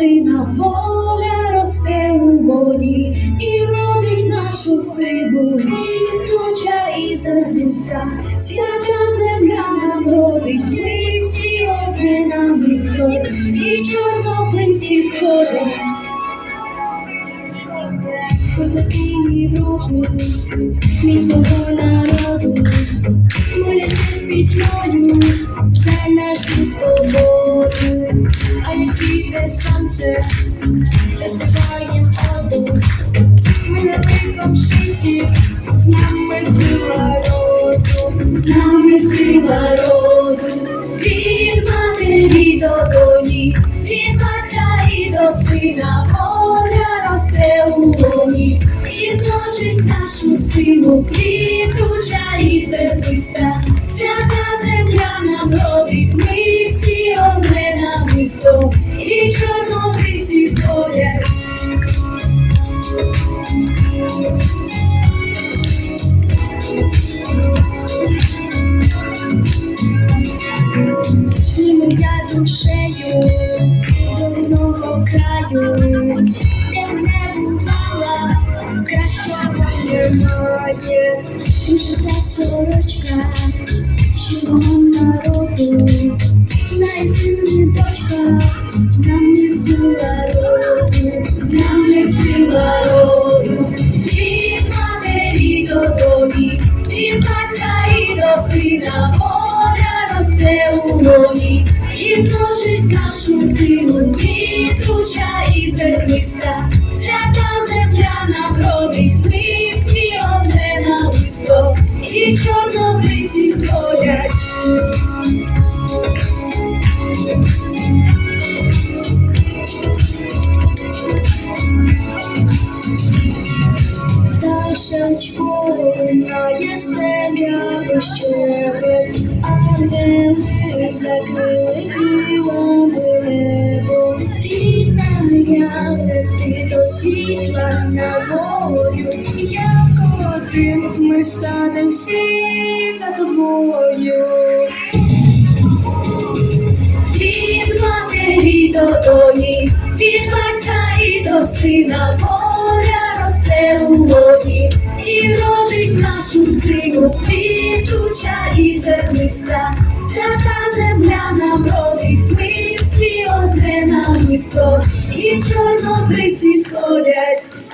сина, воля росте у волі, і родить нашу силу, квітуча і зерниста, свята земля нам родить, ми всі одне намисто, і чорнобинці ходять. Козаки Європу, міцного народу, моляться з пітьмою за нашу свободу, а як зійде сонце, заспіваєм оду. Ми на великом шиті, з нами сила роду, з нами сила роду, силу, квітуча і зерниста, свята земля нам родить, ми всі одне намисто, і чорнобриці сходять. моя душею до краю, де не бувала, кращого немає, Вишита сорочка, щирого народу, знає син і дочка, з нами сила роду, з нами сила роду, від матері до домі, від батька і до сина, воля росте у лоні, і множить нашу силу, квітуча і зерниста, намисто, і чорнобриці сходять. Та шачкова стеля дощеве, але ми закрили крилами небо. Рідна я лети до світла на волю, як один ми станем всі за тобою. Від матері до доні, від батька і до сина, воля росте у лоні, і множить нашу силу, квітуча і зерниста, свята земля нам родить, ми всі одне намисто, і чорнобриці сходять.